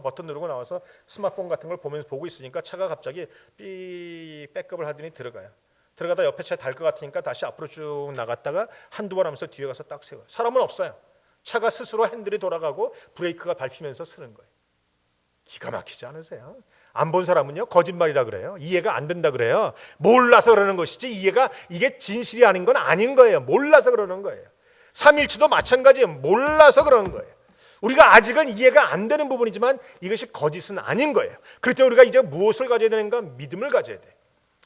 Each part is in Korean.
버튼 누르고 나와서 스마트폰 같은 걸 보면서 보고 있으니까 차가 갑자기 삐 백업을 하더니 들어가요. 들어가다 옆에 차에 달것 같으니까 다시 앞으로 쭉 나갔다가 한두 번 하면서 뒤에 가서 딱 세워요. 사람은 없어요. 차가 스스로 핸들이 돌아가고 브레이크가 밟히면서 쓰는 거예요. 기가 막히지 않으세요? 안 본 사람은요 거짓말이라 그래요. 이해가 안 된다 그래요. 몰라서 그러는 것이지 이해가 이게 진실이 아닌 건 아닌 거예요. 몰라서 그러는 거예요. 삼일치도 마찬가지예요. 몰라서 그러는 거예요. 우리가 아직은 이해가 안 되는 부분이지만 이것이 거짓은 아닌 거예요. 그럴 때 우리가 이제 무엇을 가져야 되는가? 믿음을 가져야 돼.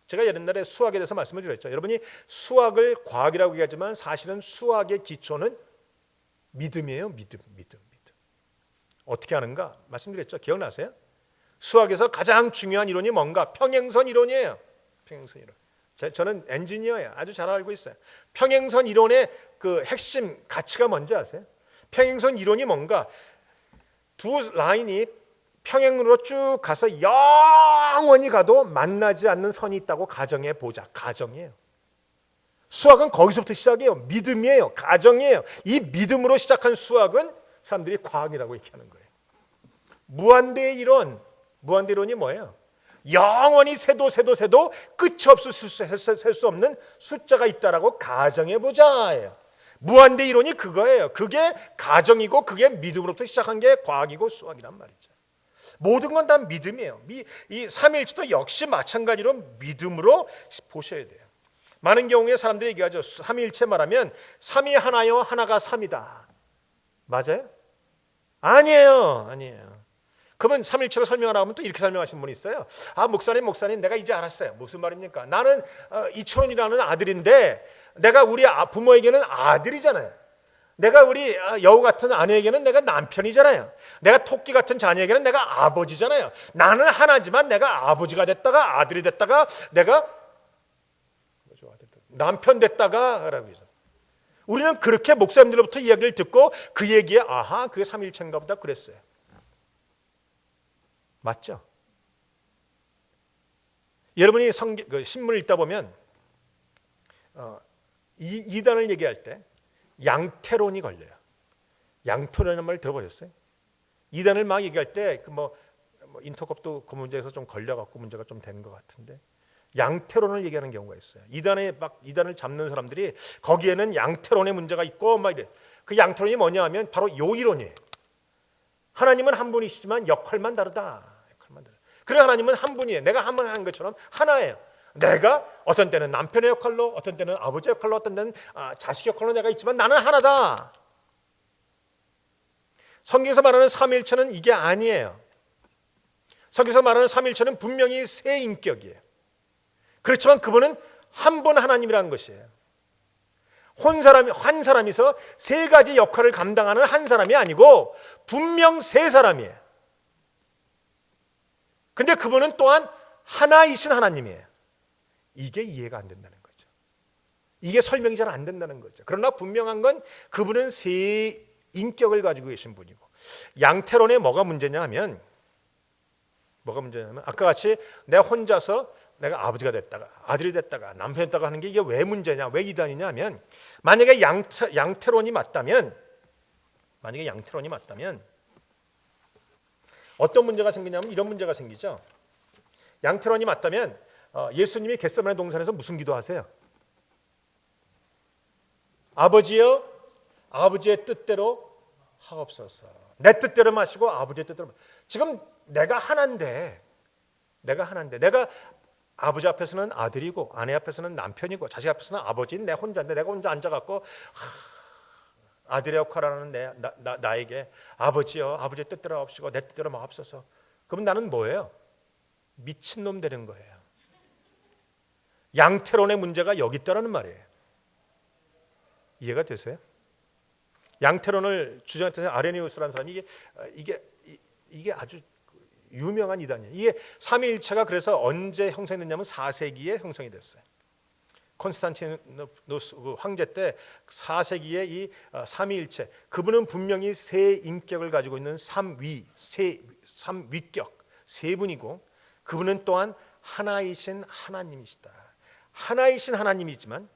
제가 옛날에 수학에 대해서 말씀을 드렸죠. 여러분이 수학을 과학이라고 얘기하지만 사실은 수학의 기초는 믿음이에요. 믿음, 믿음, 믿음. 어떻게 하는가? 말씀드렸죠. 기억나세요? 수학에서 가장 중요한 이론이 뭔가? 평행선 이론이에요. 평행선 이론. 제- 저는 엔지니어예요. 아주 잘 알고 있어요. 평행선 이론의 그 핵심 가치가 뭔지 아세요? 평행선 이론이 뭔가? 두 라인이 평행으로 쭉 가서 영원히 가도 만나지 않는 선이 있다고 가정해 보자. 가정이에요. 수학은 거기서부터 시작이에요. 믿음이에요. 가정이에요. 이 믿음으로 시작한 수학은 사람들이 과학이라고 얘기하는 거예요. 무한대 이론, 무한대 이론이 뭐예요? 영원히 세도 세도 세도 끝이 없을 셀수 없는 숫자가 있다라고 가정해 보자예요. 무한대 이론이 그거예요. 그게 가정이고 그게 믿음으로부터 시작한 게 과학이고 수학이란 말이죠. 모든 건 다 믿음이에요. 미- 이 삼일치도 역시 마찬가지로 믿음으로 보셔야 돼요. 많은 경우에 사람들이 얘기하죠. 삼위일체 말하면 삼이 하나요, 하나가 삼이다. 맞아요? 아니에요, 아니에요. 그러면 삼일체로 설명하라 하면 또 이렇게 설명하시는 분이 있어요. 아 목사님, 목사님, 내가 이제 알았어요. 무슨 말입니까? 나는 어, 이철원이라는 아들인데 내가 우리 아- 부모에게는 아들이잖아요. 내가 우리 아, 여우 같은 아내에게는 내가 남편이잖아요. 내가 토끼 같은 자녀에게는 내가 아버지잖아요. 나는 하나지만 내가 아버지가 됐다가 아들이 됐다가 내가 남편 됐다가라고 해서 우리는 그렇게 목사님들로부터 이야기를 듣고 그 얘기에 아하 그게 삼일체인가 보다 그랬어요. 맞죠? 여러분이 성 그 신문을 읽다 보면 어, 이 이단을 얘기할 때 양태론이 걸려요. 양태론이라는 말 들어보셨어요? 이단을 막 얘기할 때그뭐 뭐 인터컵도 그 문제에서 좀 걸려갖고 문제가 좀 된 것 같은데 양태론을 얘기하는 경우가 있어요. 이단에 막 이단을 잡는 사람들이 거기에는 양태론의 문제가 있고 막 이래. 그 양태론이 뭐냐 하면 바로 요 이론이에요. 하나님은 한 분이시지만 역할만 다르다. 그래 하나님은 한 분이에요. 내가 한 번 한 것처럼 하나예요. 내가 어떤 때는 남편의 역할로, 어떤 때는 아버지 역할로, 어떤 때는 아, 자식 역할로 내가 있지만 나는 하나다. 성경에서 말하는 삼일체는 이게 아니에요. 성경에서 말하는 삼일체는 분명히 세 인격이에요. 그렇지만 그분은 한 분 하나님이라는 것이에요. 혼 사람이 한 사람이서 세 가지 역할을 감당하는 한 사람이 아니고 분명 세 사람이에요. 근데 그분은 또한 하나이신 하나님이에요. 이게 이해가 안 된다는 거죠. 이게 설명이 잘 안 된다는 거죠. 그러나 분명한 건 그분은 세 인격을 가지고 계신 분이고 양태론에 뭐가 문제냐 하면 뭐가 문제냐면 아까 같이 내가 혼자서 내가 아버지가 됐다가 아들이 됐다가 남편이 됐다가 하는 게 이게 왜 문제냐 왜 이단이냐 하면 만약에 양태, 양태론이 맞다면 만약에 양태론이 맞다면 어떤 문제가 생기냐면 이런 문제가 생기죠 양태론이 맞다면 어, 예수님이 겟세마네 동산에서 무슨 기도하세요? 아버지여 아버지의 뜻대로 하옵소서 내 뜻대로 마시고 아버지의 뜻대로 마- 지금 내가 하나인데 내가 하나인데 내가 아버지 앞에서는 아들이고 아내 앞에서는 남편이고 자식 앞에서는 아버지인 내 혼자인데 내가 혼자 앉아갖고 하, 아들의 역할을 하는 내, 나, 나, 나에게 아버지여 아버지의 뜻대로 하옵시고 내 뜻대로 마옵소서 그럼 나는 뭐예요? 미친놈 되는 거예요 양태론의 문제가 여기 있다라는 말이에요 이해가 되세요? 양태론을 주장했던 아레니우스라는 사람이 이게 이게 이- 이게 아주 유명한 이단이에요. 이게 삼위일체가 그래서 언제 형성됐냐면 4세기에 형성이 됐어요. 콘스탄티누스 그 황제 때 4세기에 이 어, 삼위일체 그분은 분명히 세 인격을 가지고 있는 삼위 세 삼위격 세 분이고 그분은 또한 하나이신 하나님이시다. 하나이신 하나님이지만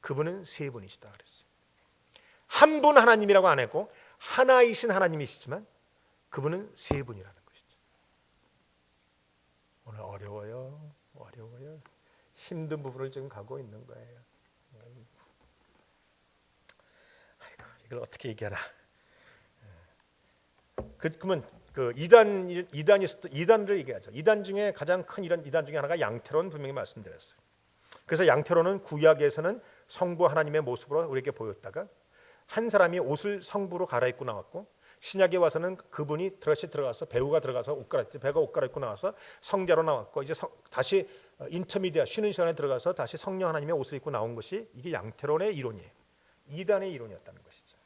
그분은 세 분이시다 그랬어요. 한 분 하나님이라고 안 했고 하나이신 하나님이시지만 그분은 세 분이라는 것이죠. 오늘 어려워요. 어려워요. 힘든 부분을 지금 가고 있는 거예요. 아이고, 이걸 어떻게 얘기하나? 그, 그러면 그 이단 이단이 이단을 얘기하죠. 이단 중에 가장 큰 이런 이단 중에 하나가 양태론 분명히 말씀드렸어요. 그래서 양태론은 구약에서는 성부 하나님의 모습으로 우리에게 보였다가 한 사람이 옷을 성부로 갈아입고 나왔고 신약에 와서는 그분이 다시 들어가서 배우가 들어가서 옷 갈아입고 배가 옷 갈아입고 나와서 성자로 나왔고 이제 성- 다시 인터미디아 쉬는 시간에 들어가서 다시 성령 하나님의 옷을 입고 나온 것이 이게 양태론의 이론이에요. 이단의 이론이었다는 것이죠.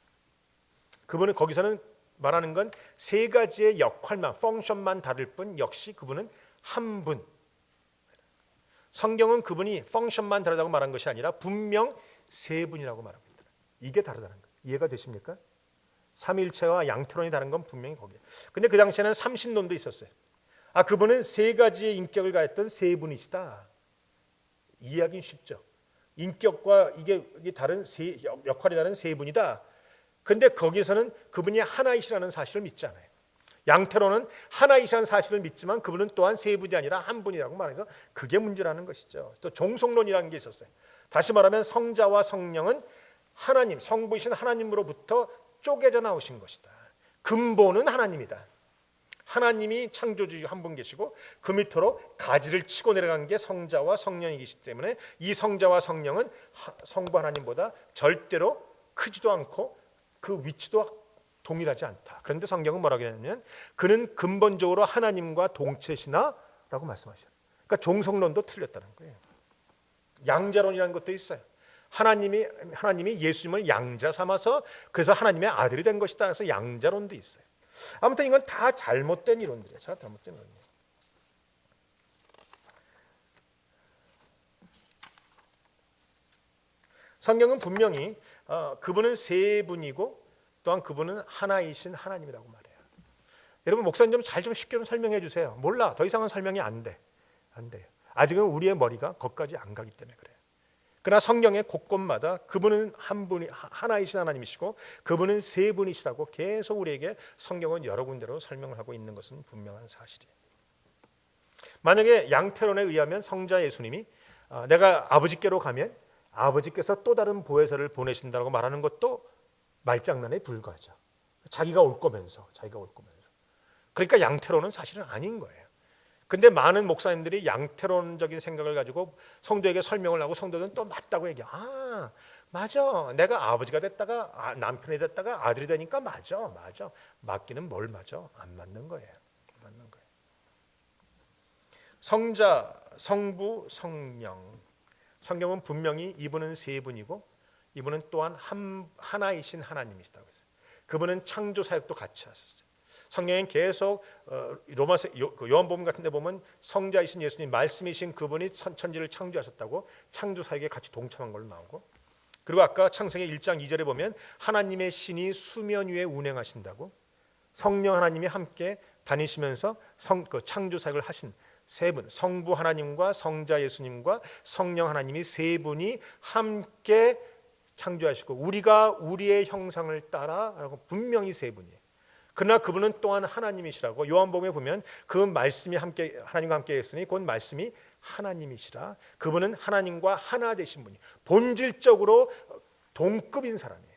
그분은 거기서는 말하는 건 세 가지의 역할만 펑션만 다를 뿐 역시 그분은 한 분. 성경은 그분이 펑션만 다르다고 말한 것이 아니라 분명 세 분이라고 있다. 이게 다르다는 거예요. 이해가 되십니까? 삼일체와 양태론이 다른 건 분명히 거기에. 근데 그 당시에는 삼신론도 있었어요. 아 그분은 세 가지의 인격을 가졌던 세 분이시다. 이해하기는 쉽죠. 인격과 이게, 이게 다른 세 역- 역할이 다른 세 분이다. 근데 거기서는 그분이 하나이시라는 사실을 믿지 않아요. 양태로는 하나이시라는 사실을 믿지만 그분은 또한 세 분이 아니라 한 분이라고 말해서 그게 문제라는 것이죠. 또 종속론이라는 게 있었어요. 다시 말하면 성자와 성령은 하나님, 성부이신 하나님으로부터 쪼개져 나오신 것이다. 근본은 하나님이다. 하나님이 창조주 한 분 계시고 그 밑으로 가지를 치고 내려간 게 성자와 성령이기 때문에 이 성자와 성령은 하- 성부 하나님보다 절대로 크지도 않고 그 위치도 동일하지 않다. 그런데 성경은 뭐라고 하냐면 그는 근본적으로 하나님과 동체시나라고 말씀하셔요. 그러니까 종성론도 틀렸다는 거예요. 양자론이라는 것도 있어요. 하나님이 하나님이 예수님을 양자 삼아서 그래서 하나님의 아들이 된 것이다. 그래서 양자론도 있어요. 아무튼 이건 다 잘못된 이론들이에요. 다 잘못된 이론이에요. 성경은 분명히 어, 그분은 세 분이고 또한 그분은 하나이신 하나님이라고 말해요. 여러분 목사님 좀 잘 좀 쉽게 좀 설명해 주세요. 몰라. 더 이상은 설명이 안 돼. 안 돼요. 아직은 우리의 머리가 거기까지 안 가기 때문에 그래요. 그러나 성경의 곳곳마다 그분은 한 분이 하- 하나이신 하나님이시고 그분은 세 분이시라고 계속 우리에게 성경은 여러 군데로 설명을 하고 있는 것은 분명한 사실이에요. 만약에 양태론에 의하면 성자 예수님이 어, 내가 아버지께로 가면 아버지께서 또 다른 보혜사를 보내신다고 말하는 것도 말장난에 불과하죠. 자기가 올 거면서 자기가 올 거면서. 그러니까 양태론은 사실은 아닌 거예요. 근데 많은 목사님들이 양태론적인 생각을 가지고 성도에게 설명을 하고 성도들은 또 맞다고 얘기해. 아, 맞아. 내가 아버지가 됐다가 아, 남편이 됐다가 아들이 되니까 맞아. 맞아. 맞기는 뭘 맞아? 안 맞는 거예요. 안 맞는 거예요. 성자, 성부, 성령. 성경은 분명히 이분은 세 분이고 이분은 또한 한, 하나이신 하나님이시다고 했어요. 그분은 창조 사역도 같이 하셨어요. 성경엔 계속 어, 로마서 요- 그 요한복음 같은 데 보면 성자이신 예수님 말씀이신 그분이 천, 천지를 창조하셨다고 창조 사역에 같이 동참한 걸로 나오고 그리고 아까 창세기 1장 2절에 보면 하나님의 신이 수면 위에 운행하신다고 성령 하나님이 함께 다니시면서 성, 그 창조 사역을 하신 세 분, 성부 하나님과 성자 예수님과 성령 하나님이 세 분이 함께 창조하시고 우리가 우리의 형상을 따라라고 분명히 세 분이에요. 그러나 그분은 또한 하나님이시라고 요한복음에 보면 그 말씀이 함께 하나님과 함께 했으니 그 말씀이 하나님이시라. 그분은 하나님과 하나 되신 분이 본질적으로 동급인 사람이에요.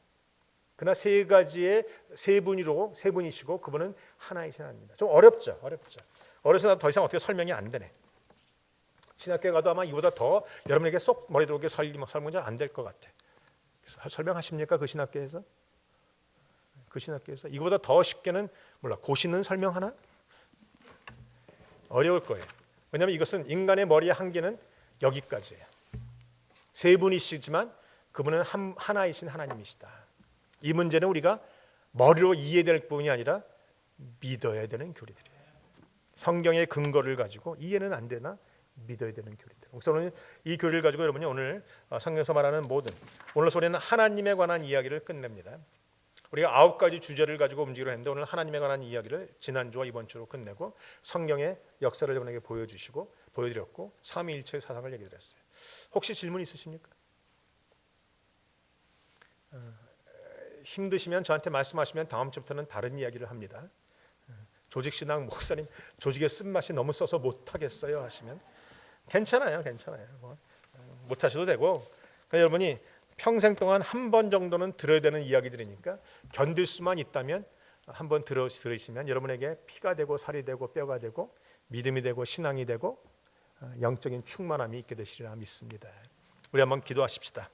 그러나 세 가지의 세 분이로 세 분이시고 그분은 하나이신 하나님입니다. 좀 어렵죠, 어렵죠. 어려서 나도 더 이상 어떻게 설명이 안 되네. 신학교에 가도 아마 이보다 더 여러분에게 쏙 머리 들어오게 설명 설명 잘 안 될 것 같아. 설명하십니까 그 신학교에서? 그 신학교에서 이거보다 더 쉽게는 몰라 고시는 설명 하나? 어려울 거예요. 왜냐하면 이것은 인간의 머리의 한계는 여기까지예요. 세 분이시지만 그분은 한, 하나이신 하나님이시다. 이 문제는 우리가 머리로 이해될 뿐이 아니라 믿어야 되는 교리들이에요. 성경의 근거를 가지고 이해는 안 되나 믿어야 되는 교리들. 그래서 오늘 이 교리를 가지고 여러분이 오늘 어, 성경에서 말하는 모든 오늘 소리는 하나님에 관한 이야기를 끝냅니다. 우리가 아홉 가지 주제를 가지고 움직이려 했는데 오늘 하나님에 관한 이야기를 지난주와 이번 주로 끝내고 성경의 역사를 여러분에게 보여주시고 보여드렸고 삼위일체의 사상을 얘기 드렸어요. 혹시 질문 있으십니까? 어, 힘드시면 저한테 말씀하시면 다음 주부터는 다른 이야기를 합니다. 어, 조직 신앙 목사님 조직의 쓴맛이 너무 써서 못 하겠어요 하시면 괜찮아요, 괜찮아요. 뭐, 어, 못 하셔도 되고 그러니까 여러분이 평생 동안 한 번 정도는 들어야 되는 이야기들이니까 견딜 수만 있다면 한 번 들어 들으시면 여러분에게 피가 되고 살이 되고 뼈가 되고 믿음이 되고 신앙이 되고 어, 영적인 충만함이 있게 되시리라 믿습니다. 우리 한번 기도하십시다.